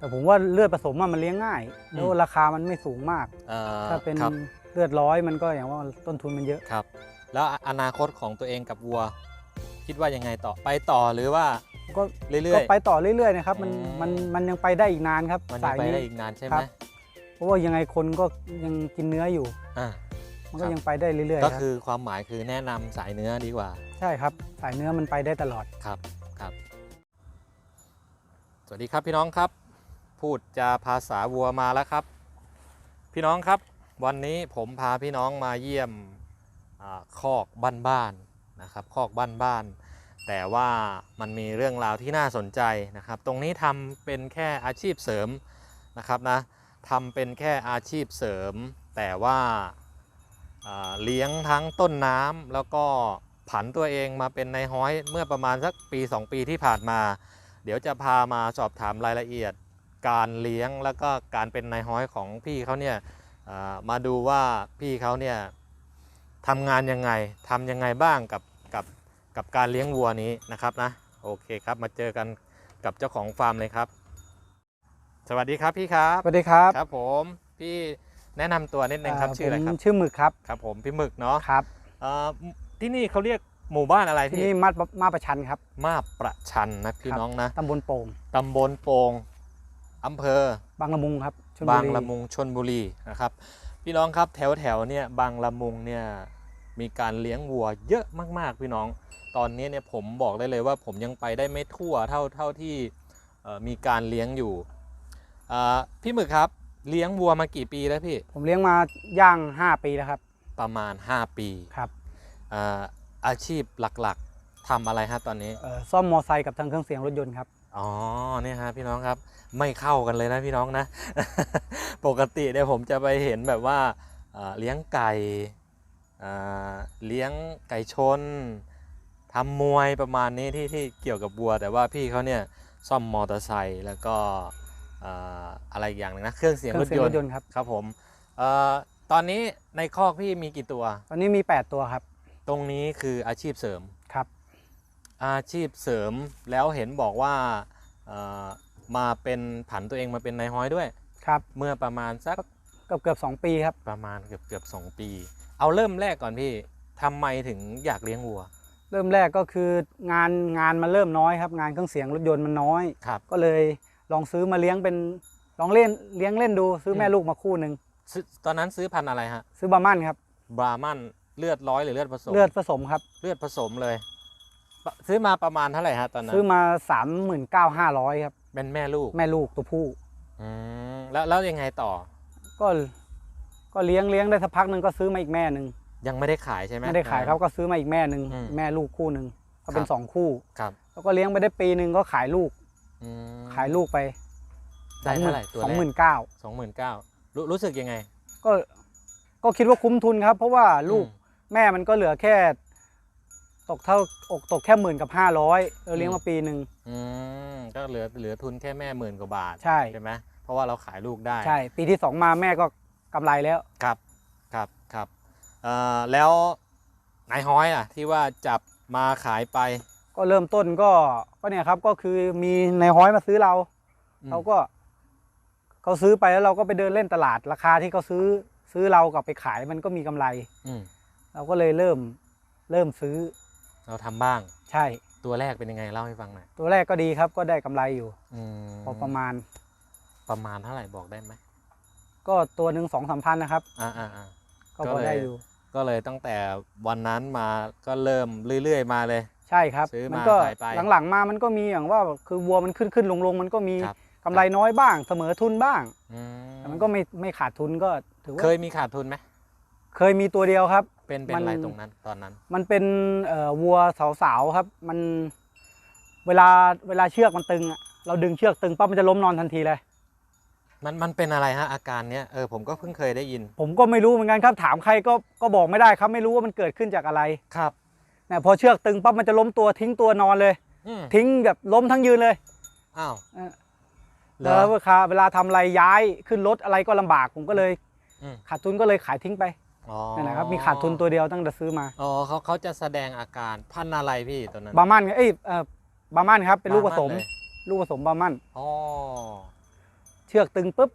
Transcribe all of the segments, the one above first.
แต่ผมว่าเลือดผสมอะมันเลี้ยงง่ายอืมแล้วราคามันไม่สูงมากเอ่อถ้าเป็นครับเลือดร้อยมันก็อย่างว่าต้นทุนมันเยอะครับ แล้วอนาคตของตัวเองกับวัว คิดว่ายังไงต่อไปต่อหรือว่าก็เรื่ก็อยไปต่อเรื่อยๆนะครับมันอืมมันมันยังไปได้อีกนานครับๆมันยัสางยไปนี้ได้อีกนานใช่ไหคมรับเพราะว่ายังไงคนก็ยังกินเนื้ออยู่อ่ามันครัก็บยังไปได้เรื่อยๆก็ครับคือความหมายคือแนะนำสายเนื้อดีกว่า ใช่ครับ สายเนื้อมันไปได้ตลอดครับครับ สวัสดีครับพี่น้องครับ พูดจาภาษาวัวมาแล้วครับ พี่น้องครับ วันนี้ผมพาพี่น้องมาเยี่ยมอคอกบ้านๆนะครับคอกบ้านๆแต่ว่ามันมีเรื่องราวที่น่าสนใจนะครับ ตรงนี้ทำเป็นแค่อาชีพเสริมนะครับนะทำเป็นแค่อาชีพเสริม แต่ว่าอ่าเลี้ยงทั้งต้นน้ำแล้วก็ผันตัวเองมาเป็นนายห้อยเมื่อประมาณสักปี 2 ปีที่ผ่านมา เดี๋ยวจะพามาสอบถามรายละเอียด การเลี้ยงแล้วก็การเป็นนายห้อยของพี่เขาเนี่ยอ่ามาดูว่าพี่เขาเนี่ยทำงานยังไงทำยังไงบ้างกับกับกับการเลี้ยงวัวนี้นะครับนะโอเคครับมาเจอกันกับเจ้าของฟาร์มเลยครับ สวัสดีครับพี่ครับสวัสดีครับครับผมพี่แนะนำตัวนิดนึงครับาชื่ออะไรครับผมชื่อหมึกครับครับผมพี่หมึกเนาะครับเอ่อที่นี่เขาเรียกหมู่บ้านอะไรที่พี่นี่มัดมาประชันครับ มาบประชันนะพี่ครับน้องนะตำบลโป่งตำบลโป่ง อำเภอบางละมุงครับชลบุบางรีละมุงชนบุรีนะครับพี่น้องครับแถวแถวๆเนี่ยบางละมุงเนี่ยมีการเลี้ยงวัวเยอะมากๆ พี่น้อง ตอนนี้เนี่ยผมบอกได้เลยว่าผมยังไปได้ไม่ทั่วเท่าเท่าที่เอ่อมีการเลี้ยงอยู่อ่าพี่หมึกครับเลี้ยงวัวมากี่ปีแล้วพี่ ผมเลี้ยงมาย่าง 5 ปีแล้วครับ ประมาณ 5 ปีครับอ่าอาชีพหลักๆทำอะไรฮะตอนนี้เอ่อซ่อมมอไซค์กับทางเครื่องเสียงรถยนต์ครับ อ๋อเนี่ยฮะพี่น้องครับไม่เข้ากันเลยนะพี่น้องนะ ปกติเนี่ยผมจะไปเห็นแบบว่าเอ่อเลี้ยงไก่อ่าเลี้ยงไก่ชนทำมวยประมาณนี้ที่ที่เกี่ยวกับวัว แต่ว่าพี่เขาเนี่ยซ่อมมอเตอร์ไซค์แล้วก็เอ่ออะไรอีกอย่างหนึงนะเครื่องเสียงเครรื่ถเสียงยรนถต์ยนต์ครับครับผมเอ่อตอนนี้ในคอกพี่มีกี่ตัว ตอนนี้มี 8 ตัวครับ ตรงนี้คืออาชีพเสริมครับ อาชีพเสริมแล้วเห็นบอกว่าเอ่อมาเป็นผันตัวเองมาเป็นนายห้อยด้วย ครับ เมื่อประมาณสักเกือบเกือบสองปีครับ ประมาณเกือบเกือบสองปี เอาเริ่มแรกก่อนพี่ทำไมถึงอยากเลี้ยงวัว เริ่มแรกก็คืองานงานมันเริ่มน้อยครับงานเครื่องเสียงรถยนต์มันน้อยครับก็เลยลองซื้อมาเลี้ยงเป็นลองเล่นเลี้ยงเล่นดูซื้อแม่อืมลูกมาคู่หนึ่งซื้อตอนนั้นซื้อพันธุ์อะไรฮะซื้อบาร์มันครับบรามันเลือดร้อยหรือเลือดผสม เลือดผสมครับ เลือดผสมเลยปะ ซื้อมาประมาณเท่าไหร่ฮะตอนนั้นซื้อมา3 9 5 0 0ครับ เป็นแม่ลูกแม่ลูกตัวผู้ อืมแล้วแล้วยังไงต่อ ก็ ก็เลี้ยงเลี้ยงได้สักพักหนึ่งก็ซื้อมาอีกแม่หนึ่งยังไม่ได้ขายใช่ไหม ไม่ได้ขายเขาก็ซื้อมาอีกแม่หนึ่งอืม แม่ลูกคู่หนึ่งก็เป็ครันบสองคู่ ครับแล้วก็เลี้ยงไปได้ปีหนึ่งก็ขายลูก อืมขายลูกไปได้เท่าไหร่ตัวสองแรหมื่กนเก้าสองหมื่นเก้ารู้รู้สึกยังไงก็ก็คิดว่าคุ้มทุนครับ เพราะว่าลูกอืมแม่มันก็เหลือแค่ ตกเท่าอกตกแค่หมื่นกับห้าร้อยเราเลี้ยงอืมมาปีหนึ่งอืมก็เหลือเหลือทุนแค่แม่หมื่นกว่าบาทใช่ใช่ไหมเพราะว่าเราขายลูกได้ใช่ ปีที่สองมาแม่ก็กำไรแล้วครับครับครับเอ่อแล้วนายฮ้อยอะ ที่ว่าจับมาขายไป ก็เริ่มต้นก็ก็เนี่ยครับก็คือมีในายฮ้อยมาซื้อเราอืมเขาก็เขาซื้อไปแล้วเราก็ไปเดินเล่นตลาดราคาที่เขาซื้อซื้อเรากลับไปขายมันก็มีกำไร อืมเราก็เลยเริ่มเริ่มซื้อ เราทำบ้าง ใช่ ตัวแรกเป็นยังไงเล่าให้ฟังหน่อยตัวแรกก็ดีครับก็ได้กำไรอยู่ อืมพอประมาณ ประมาณเท่าไหร่บอกได้ไหมก็ตัวหนึ่งสองสามพันนะครับ อ่าอ่าอ่า ก็ก็พอเลย ได้อยู่ ก็เลยตั้งแต่วันนั้นมาก็เริ่มเรื่อยๆมาเลย ใช่ครับซื้อมามันก็ขายไปหลังๆมามันก็มีอย่างว่าคือวัวมันขึ้นขึ้นลงลงมันก็มีครับ กำไรน้อยบ้าง เสมอทุนบ้าง อืแต่มันก็ไม่ไม่ขาดทุนก็ถือว่าเคยมีขาดทุนไหมเคยมีตัวเดียวครับ เป็นเป็นมันอะไรตรงนั้นตอนนั้น มันเป็นเอ่อวัวสาวๆครับ มันเวลาเวลาเชือกมันตึงอะเราดึงเชือกตึงปั๊บมันจะล้มนอนทันทีเลย มันมันเป็นอะไรฮะอาการเนี้ยเออผมก็เพิ่งเคยได้ยิน ผมก็ไม่รู้เหมือนกันครับ ถามใครก็ก็บอกไม่ได้ครับ ไม่รู้ว่ามันเกิดขึ้นจากอะไรครับเนี่ยพอเชือกตึงปั๊บมันจะล้มตัวทิ้งตัวนอนเลย อืมทิ้งแบบล้มทั้งยืนเลยอ้าวเออเหรแล้วอ เวลาเวลาทำอะไรย้ายขึ้นรถอะไรก็ลำบากผมก็เลยอืม ขาดทุนก็เลยขายทิ้งไปอ๋อ นั่นแหละครับมีขาดทุนตัวเดียวตั้งแต่ซื้อมาอ๋อเขาเขาจะแสดงอาการพันธุ์อะไรพี่ตัวนั้นบาร์มันเอ้ยเอ่อบาร์มันครับเป็นลูกผสมบ้าเลยลูกผสมบาร์มันอ๋อเชือกตึงปุ๊บ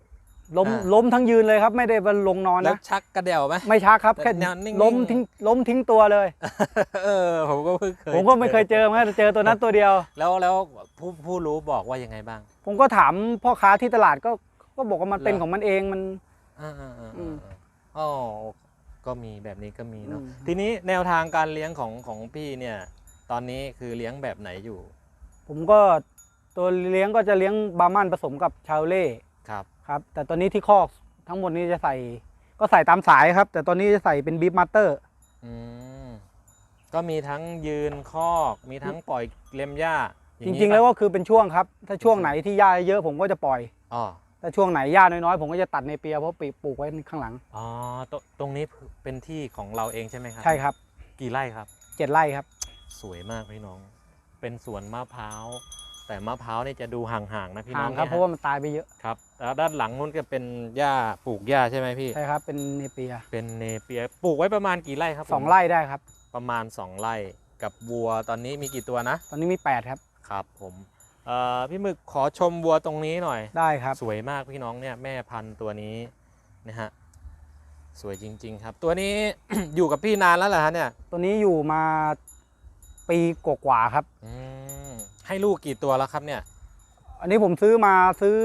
ล้มอ่าล้มทั้งยืนเลยครับ ไม่ได้บนลงนอนแล้วนะชักกระเดี่ยวไหมไม่ชักครับแค่แนวนิ่งๆล้มทิ้งล้มทิ้งตัวเลยเออผมก็เพิ่งเคยผมก็ไม่เคยเจอเหมือนกันเจอตัวนั้นตัวเดียว แล้วแล้วผู้ผู้รู้บอกว่ายังไงบ้าง ผมก็ถามพ่อค้าที่ตลาดก็ก็บอกว่ามันเป็นเหรอของมันเองมันอ่าอ่าอ่าอืมอ๋อ ก็มีแบบนี้ก็มีเนาะอืม ทีนี้แนวทางการเลี้ยงของของพี่เนี่ยตอนนี้คือเลี้ยงแบบไหนอยู่ผมก็ตัวเลี้ยงก็จะเลี้ยงบาร์มันผสมกับชาวเล่ครับ ครับ แต่ตอนนี้ที่คอกทั้งหมดนี้จะใส่ก็ใส่ตามสายครับ แต่ตอนนี้จะใส่เป็นบีฟมาสเตอร์ อืมก็มีทั้งยืนคอกมีทั้งปล่อยเล็มหญ้าอจย่านี้ริงๆ แล้วปะก็คือเป็นช่วงครับ ถ้าช่วงไหนที่หญ้าเยอะผมก็จะปล่อย อ๋อ ถ้าช่วงไหนหญ้าน้อยๆ ผมก็จะตัดในเปียเพราะปปลูกไว้ข้างหลัง อ๋อตรตรงนี้เป็นที่ของเราเองใช่ไหมครับ ใช่ครับ กี่ไร่ครับ เจ็ดไร่ครับ สวยมากพี่น้อง เป็นสวนมะพร้าว แต่มะพร้าวเนี่ยจะดูห่างๆนะพี่น้ห่าองงครับนี่ยเพราะว่ามันตายไปเยอะครับแล้วด้านหลังนู้นก็เป็นหญ้าปลูกหญ้าใช่ไหมพี่ ใช่ครับ เป็นเนเปียเป็นเนเปียปลูกไว้ประมาณกี่ไร่ครับผมสองไร่ได้ครับ ประมาณ 2 ไร่ กับวัวตอนนี้มีกี่ตัวนะ ตอนนี้มีแปดครับ ครับผม เอ่อพี่หมึกขอชมวัวตรงนี้หน่อย ได้ครับ สวยมากพี่น้องเนี่ยแม่พันธุ์ตัวนี้นะฮะสวยจริง ๆ ครับ ตัวนี้ อยู่กับพี่นานแล้วเหรอฮะเนี่ยตัวนี้อยู่มาปีกว่าๆครับ อืมให้ลูกกี่ตัวแล้วครับเนี่ยอันนี้ผมซื้อมาซื้อ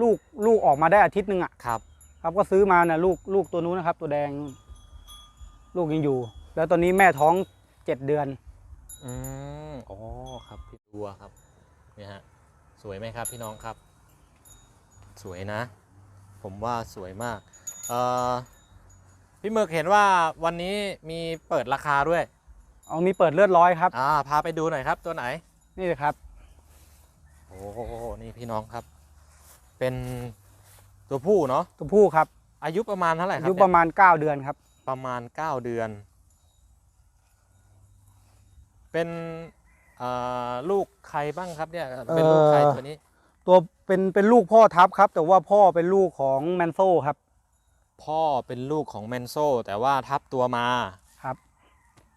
ลูกลูกออกมาได้อาทิตย์หนึ่งอะครับครับก็ซื้อมานะลูกลูกตัวนู้นนะครับ ตัวแดง ลูกยังอยู่ แล้วตอนนี้แม่ท้องเจ็ดเดือน อืมอ๋อครับพี่วัวครับ เนี่ยฮะสวยไหมครับพี่น้องครับ สวยนะ ผมว่าสวยมากเอ่อพี่หมึกเห็นว่าวันนี้มีเปิดราคาด้วยเอามีเปิดเลือดร้อยครับอ่าพาไปดูหน่อยครับตัวไหนนี่เลยครับโอ้โหนี่พี่น้องครับ เป็นตัวผู้เนาะตัวผู้ครับ อายุประมาณเท่าไหร่คอารับยุเนี่ยประมาณ 9 เดือนครับ ประมาณ 9 เดือน เป็นเอ่อลูกใครบ้างครับเนี่ยเป็นลูกใครตัวนี้ ตัวเป็นเป็นลูกพ่อทับครับ แต่ว่าพ่อเป็นลูกของแมนโซครับ พ่อเป็นลูกของแมนโซแต่ว่าทับตัวมาครับ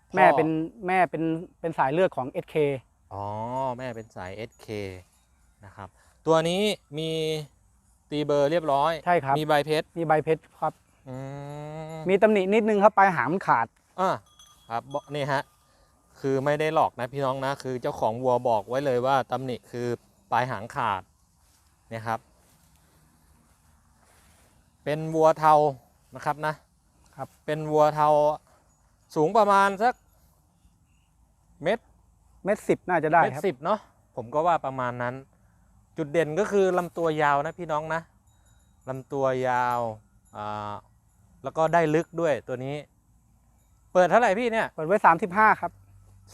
พ่อแม่เป็นแม่เป็นเป็นสายเลือดของ SK อ๋อแม่เป็นสาย SK นะครับ ตัวนี้มีตีเบอร์เรียบร้อยใช่ครับมีใบเพชรมีใบเพชรครับอืมมีตำหนินิดนึงครับปลายหางมันขาดอะครับบอกนี่ฮะ คือไม่ได้หลอกนะพี่น้องนะ คือเจ้าของวัวบอกไว้เลยว่าตำหนิคือปลายหางขาดเนี่ยครับ เป็นวัวเทานะครับนะครับ เป็นวัวเทาสูงประมาณสักเม็ดเม็ดสิบน่าจะได้เม็ดครับ สิบเนาะผมก็ว่าประมาณนั้น จุดเด่นก็คือลำตัวยาวนะพี่น้องนะลำตัวยาวอ่าแล้วก็ได้ลึกด้วยตัวนี้ เปิดเท่าไหร่พี่เนี่ย เปิดไว้35ครับ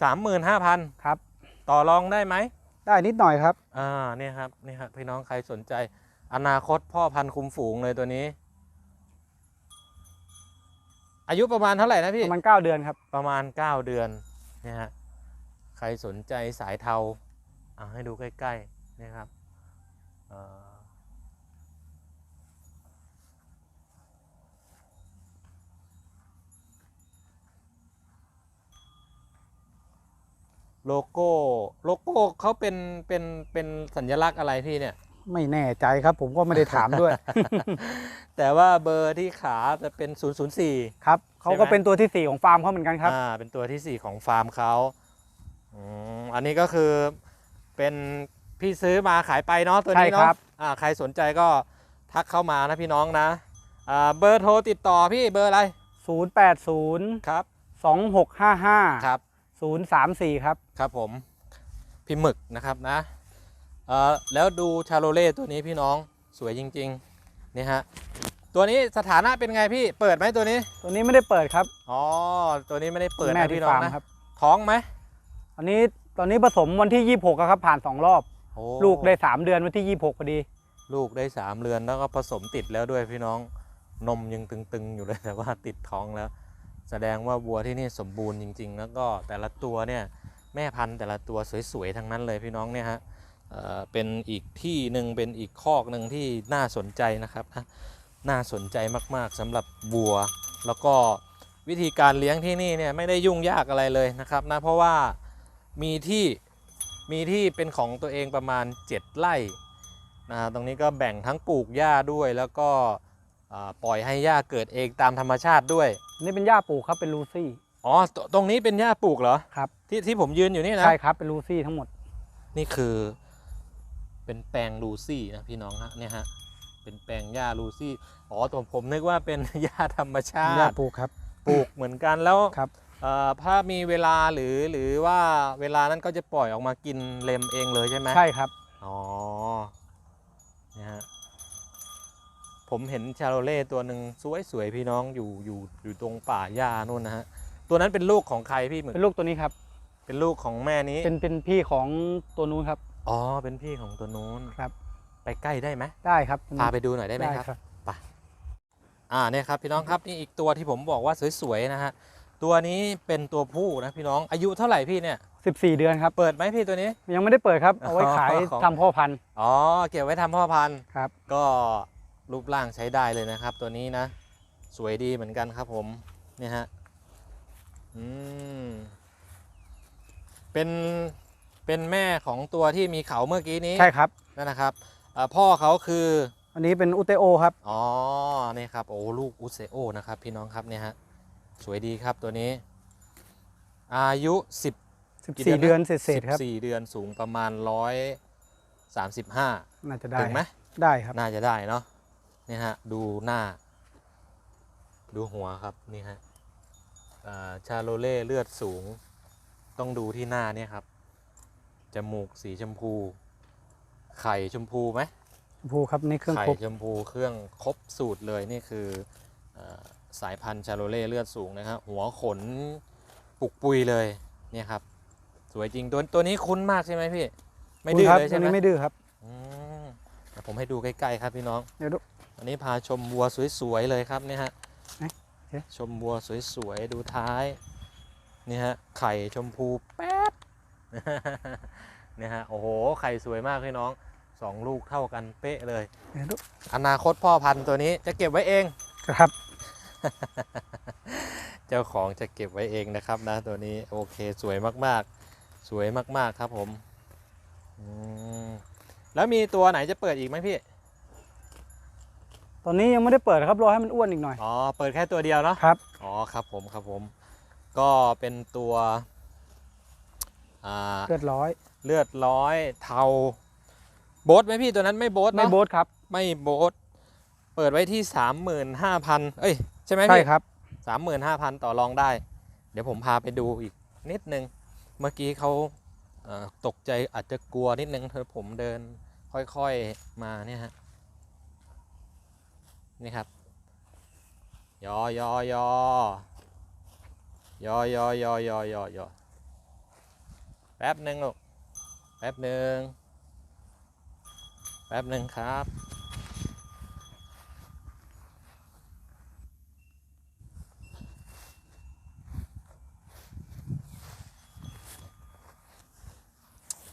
สามหมื่นห้าพันครับ ต่อรองได้ไหม ได้นิดหน่อยครับ อ่าเนี่ยครับนี่ครับพี่น้องใครสนใจ อนาคตพ่อพันธุ์คุมฝูงเลยตัวนี้ อายุประมาณเท่าไหร่นะปพี่ ระมาณ9เดือนครับ ประมาณ 9 เดือนเนี่ยฮะ ใครสนใจสายเทาอ่าให้ดูใกล้ๆนะครับเอ่อ โลโก้โลโก้เขาเป็นเป็นเป็นสัญลักษณ์อะไรพี่เนี่ย ไม่แน่ใจครับ ผมก็ไม่ได้ถามด้วย แต่ว่าเบอร์ที่ขาจะเป็น 004 ครับเขาก็เป็นตัวที่ 4 ของฟาร์มเขาเหมือนกันครับอ่าเป็นตัวที่ 4 ของฟาร์มเขาอืมอันนี้ก็คือเป็นพี่ซื้อมาขายไปเนาะตัวนี้ใช่เนาะครับอ่าใครสนใจก็ทักเข้ามานะพี่น้องนะอ่าเบอร์โทรติดต่อพี่เบอร์อะไร080 ครับ 2655 ครับ 034 ครับ ครับผมพี่หมึกนะครับนะเอ่อแล้วดูชาโลเล่ตัวนี้พี่น้องสวยจริงๆนี่ฮะตัวนี้สถานะเป็นไงพี่เปิดไหมตัวนี้ ตัวนี้ไม่ได้เปิดครับอ๋อตัวนี้ไม่ได้เปิดแม่นะที่พี่น้องฟาร์มนะ ครับ ท้องไหมอันนี้ตอนนี้ผสมวันที่ 26อะครับ ผ่าน 2 รอบ โอ้ลูกได้ 3 เดือนวันที่ 26พอดี ลูกได้สามเรือนแล้วก็ผสมติดแล้วด้วยพี่น้องนมยังตึงๆอยู่เลยแต่ว่าติดท้องแล้ว แสดงว่าวัวที่นี่สมบูรณ์จริง ๆ แล้วก็แต่ละตัวเนี่ยแม่พันธุ์แต่ละตัวสวยๆทั้งนั้นเลยพี่น้องเนี่ยฮะเเป็นอีกที่หนึ่งเป็นอีกคอกหนึ่งที่น่าสนใจนะครับนะน่าสนใจมากๆสำหรับวัว แล้วก็วิธีการเลี้ยงที่นี่เนี่ยไม่ได้ยุ่งยากอะไรเลยนะครับนะเพราะว่ามีที่มีที่เป็นของตัวเองประมาณ 7 ไร่นะฮะตรงนี้ก็แบ่งทั้งปลูกหญ้าด้วย แล้วก็ปล่อยให้หญ้าเกิดเองตามธรรมชาติด้วย นี่เป็นหญ้าปลูกครับเป็นลูซี่ อ๋อตตรงนี้เป็นหญ้าปลูกเหรอครับ ที่ที่ผมยืนอยู่นี่นะ ใช่ครับเป็นลูซี่ทั้งหมด นี่คือ เป็นแปลงลูซี่นะพี่น้องฮะเนี่ยฮะ เป็นแปลงหญ้าลูซี่ อ๋อตัวผมนึกว่าเป็นหญ้าธรรมชาหญ้าติ ปลูกครับปลูกเหมือนกันแล้วครับเอ่อถ้ามีเวลาหรือหรือว่าเวลานั้นก็จะปล่อยออกมากินเลมเองเลยใช่ไหมใช่ครับ อ๋อเนี่ยฮะ ผมเห็นชาโรเล่ตัวหนึ่งสวยๆพี่น้องอยู่อยู่อยู่ตรงป่าหญ้านู่นนะฮะตัวนั้นเป็นลูกของใครพี่หมึกเป็นลูกตัวนี้ครับ เป็นลูกของแม่นี้เป็นเป็นพี่ของตัวนู้นครับ อ๋อเป็นพี่ของตัวนู้นครับ ไปใกล้ได้ไหมได้ครับพาไปดูหน่อยได้ไหมครับอ่าเนี่ยครับพี่น้องครับนี่อีกตัวที่ผมบอกว่าสวยๆนะฮะตัวนี้เป็นตัวผู้นะพี่น้องอายุเท่าไหร่พี่เนี่ยสิบสี่เดือนครับ เปิดไหมพี่ตัวนี้ ยังไม่ได้เปิดครับ เอาไว้ขายอ๋อทำพ่อพันธุ์ อ๋อ เก็บไว้ทำพ่อพันธุ์ ครับ ก็ รูปร่างใช้ได้เลยนะครับ ตัวนี้นะ สวยดีเหมือนกันครับผม เนี่ยฮะ อืม เป็น เป็นแม่ของตัวที่มีเขาเมื่อกี้นี้ ใช่ครับ นั่นนะครับอ่าพ่อเขาคือ อันนี้เป็นอุเตโอครับ อ๋อ นี่ครับ โอ้ลูกอุเซโอนะครับ พี่น้องครับเนี่ยฮะ สวยดีครับตัวนี้ อายุ 10กี่เดือนนะ14 เดือนเศษๆครับ14 เดือนสูงประมาณ 135 น่าจะได้ ถึงไหมได้ครับ น่าจะได้เนาะเนี่ยฮะดูหน้า ดูหัวครับนี่ฮะอ่าชาโลเล่เลือดสูง ต้องดูที่หน้าเนี่ยครับจมูกสีชมพู ไข่ชมพูไหมภูครับนี่เครื่องไข่ครบชมพูเครื่องครบสูตรเลยนี่คือเออสายพันธุ์ชาโลเล่เลือดสูงนะครับหัวขนปุกปุยเลยเนี่ยครับ สวยจริงตัวตัวนี้คุ้นมากใช่ไหมพี่ ไม่ดื้อครับเลยใช่ตัวไหมนี้ไม่ดื้อครับอืมเดี๋ยวผมให้ดูใกล้ๆครับพี่น้องเดี๋ยวดู อันนี้พาชมวัวสวยๆเลยครับเนี่ยฮะไหนเอ๊ะชมวัวสวยๆดูท้ายนี่ฮะไข่ชมพูแป๊บเนี่ยฮะโอ้โหไข่สวยมากพี่น้องสองลูกเท่ากันเป๊ะเลยเดี๋ยวดูอนาคตพ่อพันธุ์ตัวนี้จะเก็บไว้เองครับ เจ้าของจะเก็บไว้เองนะครับนะตัวนี้โอเคสวยมากๆ สวยมากๆครับผมอืมแล้วมีตัวไหนจะเปิดอีกไหมพี่ ตอนนี้ยังไม่ได้เปิดครับรอให้มันอ้วนอีกหน่อย อ๋อ เปิดแค่ตัวเดียวเนาะ ครับ อ๋อ ครับผม ครับผม ก็เป็นตัวอ่าเลือดร้อย เลือดร้อยเทาโบ๊ทไหมพี่ตัวนั้นไม่โบ๊ทไม่เนาะโบ๊ทครับ ไม่โบ๊ทเปิดไว้ที่สามหมื่นห้าพันเอ้ย ใช่ไหมใช่พี่ครับ สามหมื่นห้าพันต่อรองได้ เดี๋ยวผมพาไปดูอีกนิดนึง เมื่อกี้เขาเอ่อตกใจอาจจะกลัวนิดนึงเธอผมเดินค่อยๆมาเนี่ยฮะ นี่ครับ ยอยอยอยอยอยอยอยอยอแป๊บหนึ่งลูก แป๊บหนึ่ง แป๊บหนึ่งครับ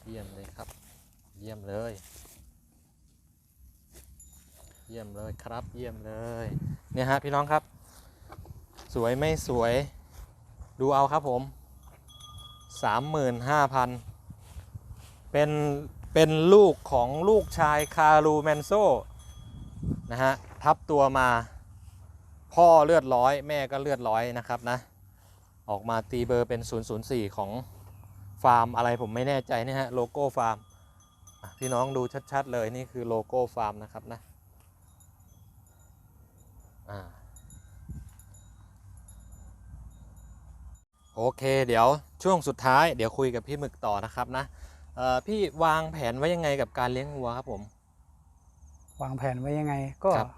เยี่ยมเลยครับ เยี่ยมเลย ยี่ยมเลยครับ เยี่ยมเลย เนี่ยฮะพี่น้องครับ สวยไม่สวย ดูเอาครับผมสามหมื่นห้าพันเป็นเป็นลูกของลูกชายคารูแมนโซนะฮะทับตัวมาพ่อเลือดร้อย แม่ก็เลือดร้อยนะครับนะ ออกมาตีเบอร์เป็น 004 ของฟาร์มอะไรผมไม่แน่ใจนะฮะโลโก้ฟาร์มพี่น้องดูชัด ๆ เลยนี่คือโลโก้ฟาร์มนะครับนะ โอเค เดี๋ยวช่วงสุดท้ายเดี๋ยวคุยกับพี่หมึกต่อนะครับนะเอ่อพี่วางแผนไว้ยังไงกับการเลี้ยงวัวครับผม วางแผนไว้ยังไงก็ครับ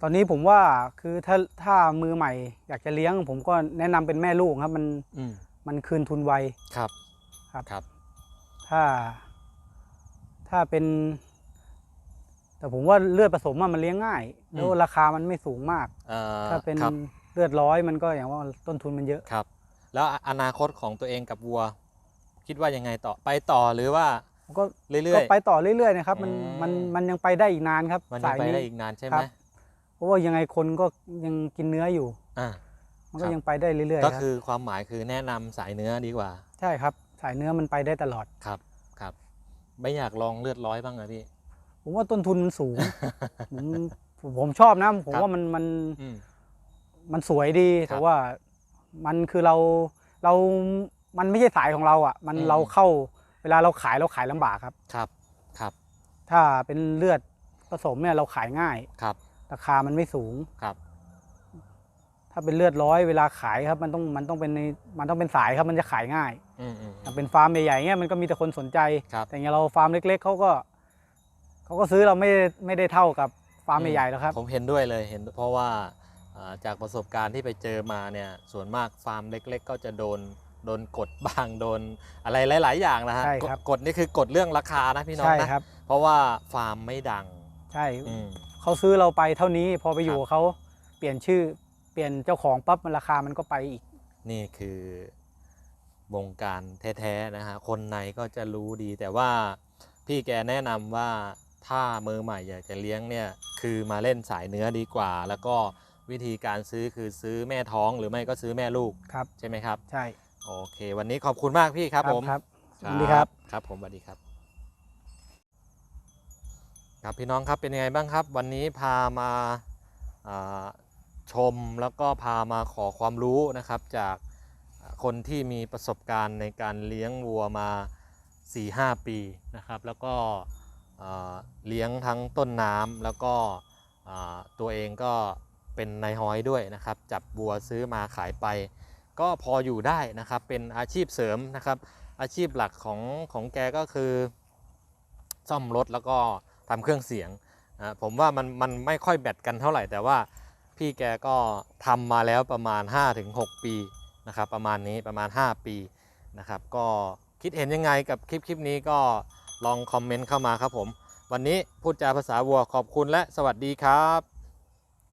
ตอนนี้ผมว่าคือถ้าถ้ามือใหม่ อยากจะเลี้ยง ผมก็แนะนำเป็นแม่ลูกครับ มันอืมมันคืนทุนไวครับครับครับ ถ้า ถ้าเป็น แต่ผมว่าเลือดผสมอะมันเลี้ยงง่าย แล้วราคามันไม่สูงมากเอ่อถ้าเป็นครับเลือดร้อยมันก็อย่างว่าต้นทุนมันเยอะครับ แล้วอนาคตของตัวเองกับวัว คิดว่ายังไงต่อไปต่อหรือว่าผมก็เรื่ก็อยไปต่อเรื่อยๆนะครับมันอืมมันมันยังไปได้อีกนานครับๆมันยังสายไปนี้ได้อีกนานใช่ไหคมรับเพราะว่ายังไงคนก็ยังกินเนื้ออยู่อ่ามันคก็รับยังไปได้เรื่อยๆก็ครับคือความหมายคือแนะนำสายเนื้อดีกว่า ใช่ครับ สายเนื้อมันไปได้ตลอดครับครับ ไม่อยากลองเลือดร้อยบ้างเหรอพี่ ผมว่าต้นทุนมันสูง ผมผมชอบนะ ผมครับว่ามันมันอืม มันสวยดีครับแต่ว่ามันคือเราเรา มันไม่ใช่สายของเราอะ มันอืม เราเข้าเวลาเราขายเราขายลำบากครับ ครับครับถ้าเป็นเลือดผสมเนี่ยเราขายง่าย ครับราคามันไม่สูง ครับถ้าเป็นเลือดร้อยเวลาขายครับ มันต้องมันต้องเป็นในมันต้องเป็นสายครับมันจะขายง่ายอืมอืมถ้าเป็นฟาร์มใหญ่ๆเงี้ยมันก็มีแต่คนสนใจ ครับ แต่อย่างเราฟาร์มเล็ก ๆเขาก็ เขาก็ซื้อเราไม่ได้ไม่ได้เท่ากับฟาร์มใหญ่ๆแล้วครับผมเห็นด้วยเลยเห็นเพราะว่าอ่าจากประสบการณ์ที่ไปเจอมาเนี่ยส่วนมากฟาร์มเล็ก ๆ ก็จะโดนโดนกดบ้างโดนอะไรหลาย ๆ อย่างนะฮะใช่ครับกฎกฎนี่คือกฎเรื่องราคานะพี่น้องใช่นะครับเพราะว่าฟาร์มไม่ดัง ใช่อืมเขาซื้อเราไปเท่านี้พอไปอยู่ครับกับเขาเปลี่ยนชื่อเปลี่ยนเจ้าของปั๊บมันราคามันก็ไปอีก นี่คือวงการแท้ ๆ นะฮะคนในก็จะรู้ดีแต่ว่าพี่แกแนะนำว่า ถ้ามือใหม่อยากจะเลี้ยงเนี่ยคือมาเล่นสายเนื้อดีกว่า แล้วก็วิธีการซื้อคือซื้อแม่ท้องหรือไม่ก็ซื้อแม่ลูกครับ ใช่ไหมครับ ใช่ โอเค วันนี้ขอบคุณมากพี่ครับผมครับสวัสดีครับครับผมสวัสดีครับ ครับพี่น้องครับเป็นยังไงบ้างครับ วันนี้พามาอ่าชมแล้วก็พามาขอความรู้นะครับ จากคนที่มีประสบการณ์ในการเลี้ยงวัวมา 4-5 ปีนะครับ แล้วก็อ่า เลี้ยงทั้งต้นน้ำแล้วก็ตัวเองก็เป็นนายฮอยด้วยนะครับ จับวัวซื้อมาขายไป ก็พออยู่ได้นะครับ เป็นอาชีพเสริมนะครับ อาชีพหลักของของแกก็คือซ่อมรถแล้วก็ทำเครื่องเสียงผมว่ามันมันไม่ค่อยแบตกันเท่าไหร่ แต่ว่าพี่แกก็ทำมาแล้วประมาณ 5-6 ปีนะครับ ประมาณนี้ประมาณ 5 ปีนะครับ ก็คิดเห็นยังไงกับคลิปคลิปนี้ก็ ลองคอมเมนต์เข้ามาครับผม วันนี้พูดจาภาษาวัวขอบคุณและสวัสดีครับ